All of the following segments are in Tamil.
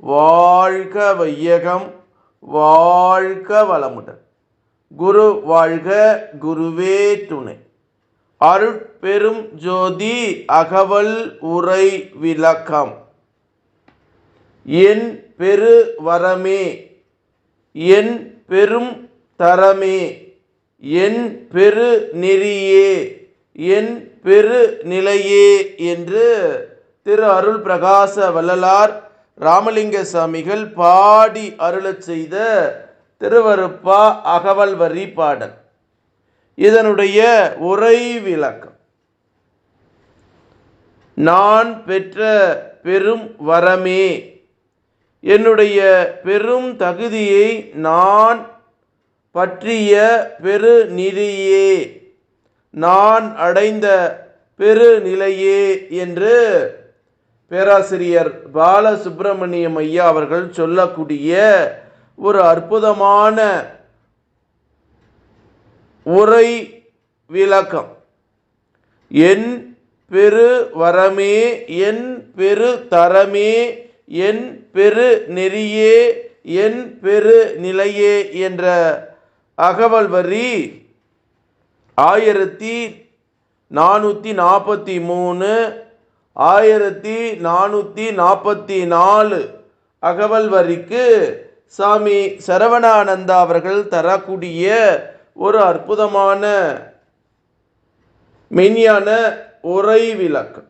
வாழ்க வையகம் வாழ்க வளமுடன். குரு வாழ்க குருவே துணை. அருட்பெரும் ஜோதி அகவல் உரை விளக்கம். என் பெரு வரமே என் பெரும் தரமே என் பெரு நெறியே என் பெரு நிலையே என்று திரு அருள் பிரகாச வள்ளலார் ராமலிங்க சாமிகள் பாடி அருளச் செய்த திருவருப்பா அகவல் வரி பாடல். இதனுடைய உரை விளக்கம். நான் பெற்ற பெரும் வரமே என்னுடைய பெரும் தகுதியை நான் பற்றிய பெரு நிதியே நான் அடைந்த பெருநிலையே என்று பேராசிரியர் பாலசுப்பிரமணியம் ஐயா அவர்கள் சொல்லக்கூடிய ஒரு அற்புதமான உரை விளக்கம். என் பெரு வரமே என் பெரு தரமே என் பெரு நெறியே என் பெரு நிலையே என்ற அகவல் வரி ஆயிரத்தி நானூற்றி நாற்பத்தி மூணு ஆயிரத்தி நானூற்றி நாற்பத்தி நாலு அகவல் வரிக்கு சாமி சரவணானந்தா அவர்கள் தரக்கூடிய ஒரு அற்புதமான மெய்ஞான உரை விளக்கம்.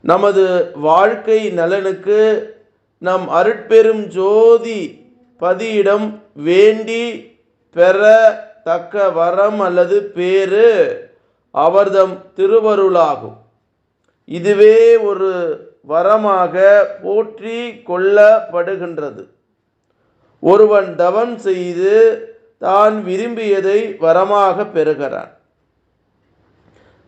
நமது வாழ்க்கை நலனுக்கு நம் அருட்பெரும் ஜோதி பதியிடம் வேண்டி பெற தக்க வரம் அல்லது பேரு அவர்தம் திருவருளாகும். இதுவே ஒரு வரமாக போற்றி கொள்ளப்படுகின்றது. ஒருவன் தவம் செய்து தான் விரும்பியதை வரமாக பெறுகிறான்.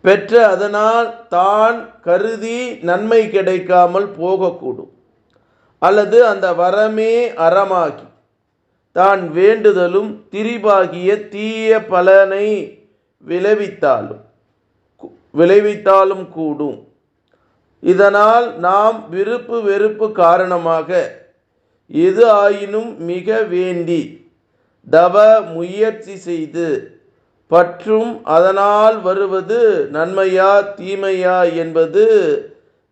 பெற்ற அதனால் தான் கருதி நன்மை கிடைக்காமல் போகக்கூடும். அல்லது அந்த வரமே அறமாகி தான் வேண்டுதலும் திரிபாகிய தீய பலனை விளைவித்தாலும் விளைவித்தாலும் கூடும். இதனால் நாம் விருப்பு வெறுப்பு காரணமாக எது ஆயினும் மிக வேண்டி தவ முயற்சி செய்து பற்றும் அதனால் வருவது நன்மையா தீமையா என்பது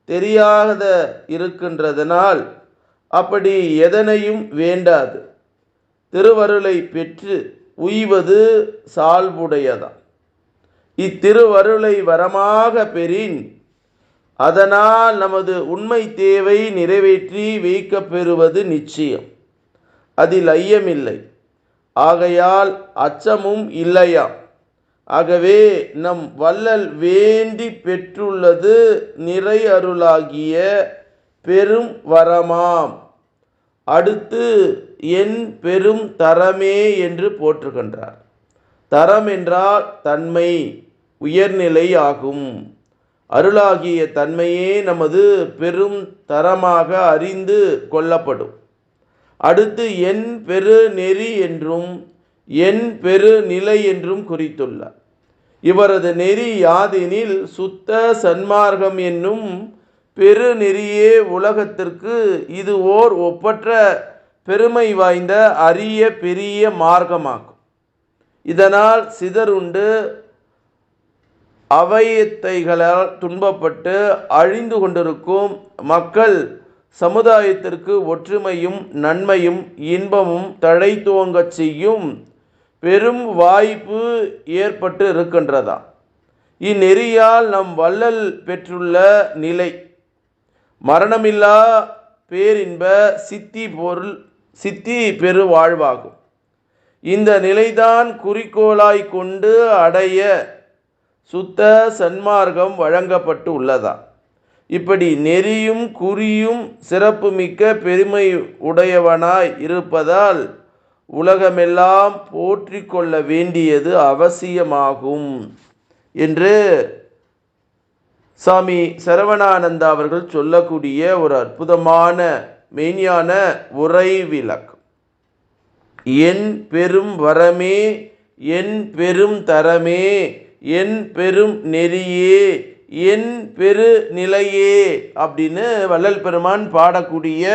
தெரியாத இருக்கின்றதனால் அப்படி எதனையும் வேண்டாது. திருவருளை பெற்று உய்வது சால்புடையதான் இத்திருவருளை வரமாக பெறின் அதனால் நமது உண்மை தேவை நிறைவேற்றி வைக்கப் பெறுவது நிச்சயம். அதில் ஐயமில்லை. ஆகையால் அச்சமும் இல்லையாம் ஆகவே நம் வள்ளல் வேண்டி பெற்றுள்ளது நிறை அருளாகிய பெரும் வரமாம். அடுத்து என் பெரும் தரமே என்று போற்றுகின்றார். தரம் என்றால் தன்மை உயர்நிலை ஆகும். அருளாகிய தன்மையே நமது பெரும் தரமாக அறிந்து கொள்ளப்படும். அடுத்து என் பெரு நெறி என்றும் என் பெரு நிலை என்றும் குறித்துள்ளார். இவரது நெறி யாதெனில் சுத்த சன்மார்க்கம் என்னும் பெரு நெறியே உலகத்திற்கு இது ஓர் ஒப்பற்ற பெருமை வாய்ந்த அரிய பெரிய மார்க்கமாகும். இதனால் சிதறுண்டு அவையத்தைகளால் துன்பப்பட்டு அழிந்து கொண்டிருக்கும் மக்கள் சமுதாயத்திற்கு ஒற்றுமையும் நன்மையும் இன்பமும் தழை துவங்கச் செய்யும் பெரும் வாய்ப்பு ஏற்பட்டு இருக்கின்றதா? இந்நெறியால் நம் வள்ளல் பெற்றுள்ள நிலை. மரணமில்லா பேரின்ப சித்தி பொருள் சித்தி பெரு வாழ்வாகும். இந்த நிலைதான் குறிக்கோளாய் கொண்டு அடைய சுத்த சன்மார்க்கம் வழங்கப்பட்டு உள்ளதா இப்படி நெறியும் குறியும் சிறப்புமிக்க பெருமை உடையவனாய் இருப்பதால் உலகமெல்லாம் போற்றி கொள்ள வேண்டியது அவசியமாகும் என்று சாமி சரவணானந்தா அவர்கள் சொல்லக்கூடிய ஒரு அற்புதமான மெய்ஞான உரை விளக்கம். என் பெரும் வரமே என் பெரும் தரமே என் பெரும் நெறியே என் பெரு நிலையே அப்படின்னு வள்ளல் பெருமான் பாடக்கூடிய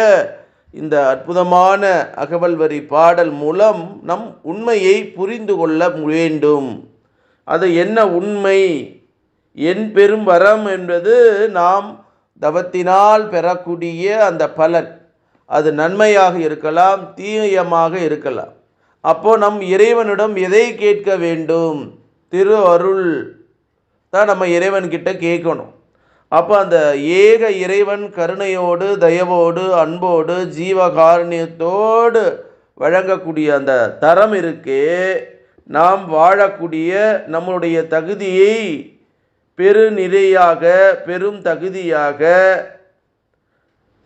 இந்த அற்புதமான அகவல் வரி பாடல் மூலம் நம் உண்மையை புரிந்து கொள்ள வேண்டும். அது என்ன உண்மை? என் பெரும் வரம் என்பது நாம் தவத்தினால் பெறக்கூடிய அந்த பலன். அது நன்மையாக இருக்கலாம் தீயமாக இருக்கலாம். அப்போ நம் இறைவனிடம் எதை கேட்க வேண்டும்? திரு அருள் தான் நம்ம இறைவன்கிட்ட கேட்கணும். அப்போ அந்த ஏக இறைவன் கருணையோடு தயவோடு அன்போடு ஜீவகாருண்யத்தோடு வழங்கக்கூடிய அந்த தரம் இருக்கே நாம் வாழக்கூடிய நம்மளுடைய தகுதியை பெருநிறையாக பெரும் தகுதியாக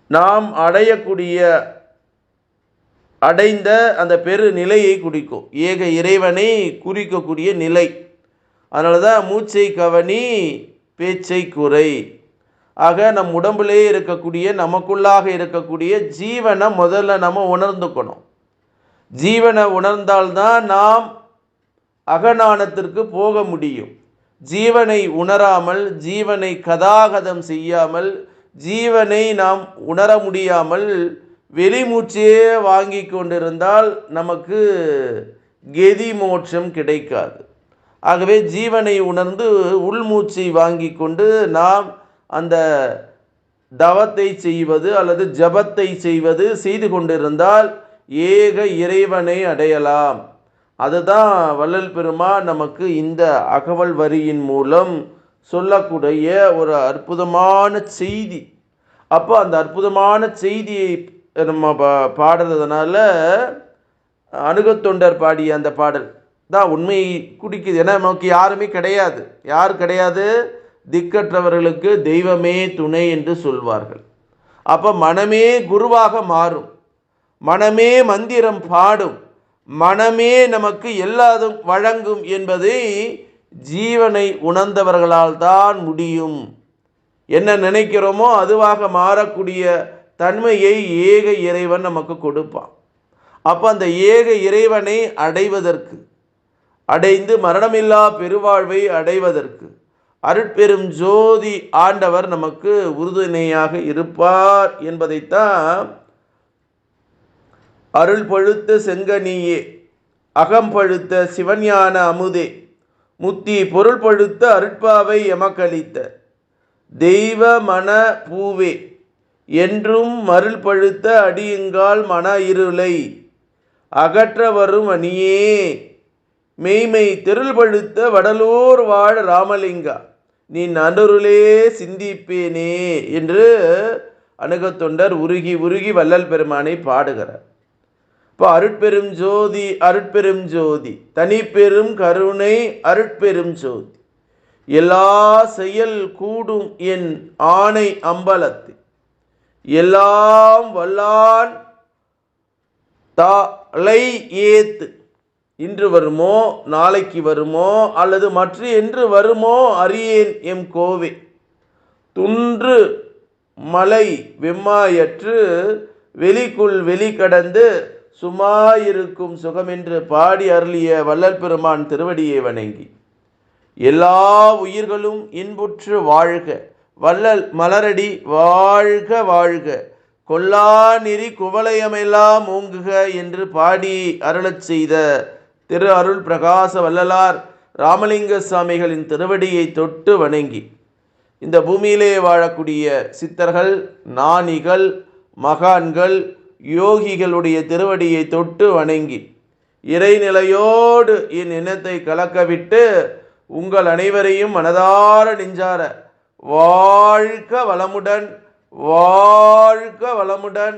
நாம் அடையக்கூடிய அடைந்த அந்த பெரு நிலையை குறிக்கும். ஏக இறைவனை குறிக்கக்கூடிய நிலை. அதனால தான் மூச்சை கவனி பேச்சை குறை. ஆக நம் உடம்புலே இருக்கக்கூடிய நமக்குள்ளாக இருக்கக்கூடிய ஜீவனை முதல்ல நம்ம உணர்ந்துக்கணும். ஜீவனை உணர்ந்தால்தான் நாம் அகநாணத்திற்கு போக முடியும். ஜீவனை உணராமல் ஜீவனை கதாகதம் செய்யாமல் ஜீவனை நாம் உணர முடியாமல் வெளிமூச்சையே வாங்கி கொண்டிருந்தால் நமக்கு கெதி மோட்சம் கிடைக்காது. ஆகவே ஜீவனை உணர்ந்து உள்மூச்சை வாங்கி கொண்டு நாம் அந்த தவத்தை செய்வது அல்லது ஜபத்தை செய்வது செய்து கொண்டிருந்தால் ஏக இறைவனை அடையலாம். அதுதான் வள்ளல் பெருமா நமக்கு இந்த அகவல் வரியின் மூலம் சொல்லக்கூடிய ஒரு அற்புதமான செய்தி. அப்போ அந்த அற்புதமான செய்தியை நம்ம பா பாடுறதுனால அணுகத்தொண்டர் பாடிய அந்த பாடல் தான் உண்மை குடிக்குது. ஏன்னா நமக்கு யாருமே கிடையாது. யார் கிடையாது? திக்கற்றவர்களுக்கு தெய்வமே துணை என்று சொல்வார்கள். அப்போ மனமே குருவாக மாறும். மனமே மந்திரம் பாடும். மனமே நமக்கு எல்லாதும் வழங்கும் என்பதை ஜீவனை உணர்ந்தவர்களால் தான் முடியும். என்ன நினைக்கிறோமோ அதுவாக மாறக்கூடிய தன்மையை ஏக இறைவன் நமக்கு கொடுப்பான். அப்போ அந்த ஏக இறைவனை அடைவதற்கு அடைந்து மரணமில்லா பெருவாழ்வை அடைவதற்கு. அருட்பெரும் ஜோதி ஆண்டவர் நமக்கு உறுதுணையாக இருப்பார் என்பதைத்தான் அருள் பழுத்த செங்கனியே அகம் பழுத்த சிவஞான அமுதே முத்தி பொருள் பழுத்த அருட்பாவை எமக்களித்த. தெய்வ மன பூவே என்றும் மருள் பழுத்த அடியுங்கால் மன இருளை அகற்ற வரும் அணியே. மெய்மை தெருள் பழுத்த வடலூர் வாழ் ராமலிங்கா நீ நடுருளே சிந்திப்பேனே என்று அணுகத்தொண்டர் உருகி உருகி வள்ளல் பெருமானை பாடுகிறார். இப்போ அருட்பெரும் ஜோதி அருட்பெரும் ஜோதி தனிப்பெரும் கருணை அருட்பெரும் ஜோதி எல்லா செயல் கூடும் என் ஆணை அம்பலத்து எல்லாம் வல்லான் தலை ஏத்து இன்று வருமோ நாளைக்கு வருமோ அல்லது மற்ற என்று வருமோ அறியேன் எம் கோவே. துன்று மலை வெம்மாயற்று வெளிக்குள் வெளி கடந்து சும்மாயிருக்கும் சுகமென்று பாடி அருளிய வள்ளல் பெருமான் திருவடியை வணங்கி. எல்லா உயிர்களும் இன்புற்று வாழ்க. வள்ளல் மலரடி வாழ்க வாழ்க. கொல்லா நெறி குவளையமெல்லாம் ஓங்குக என்று பாடி அருளச் செய்த திரு அருள் பிரகாச வல்லலார் ராமலிங்க சுவாமிகளின் திருவடியை தொட்டு வணங்கி இந்த பூமியிலே வாழக்கூடிய சித்தர்கள் ஞானிகள் மகான்கள் யோகிகளுடைய திருவடியை தொட்டு வணங்கி இறைநிலையோடு என் இனத்தை கலக்கவிட்டு உங்கள் அனைவரையும் மனதார நெஞ்சார வாழ்க வளமுடன் வாழ்க வளமுடன்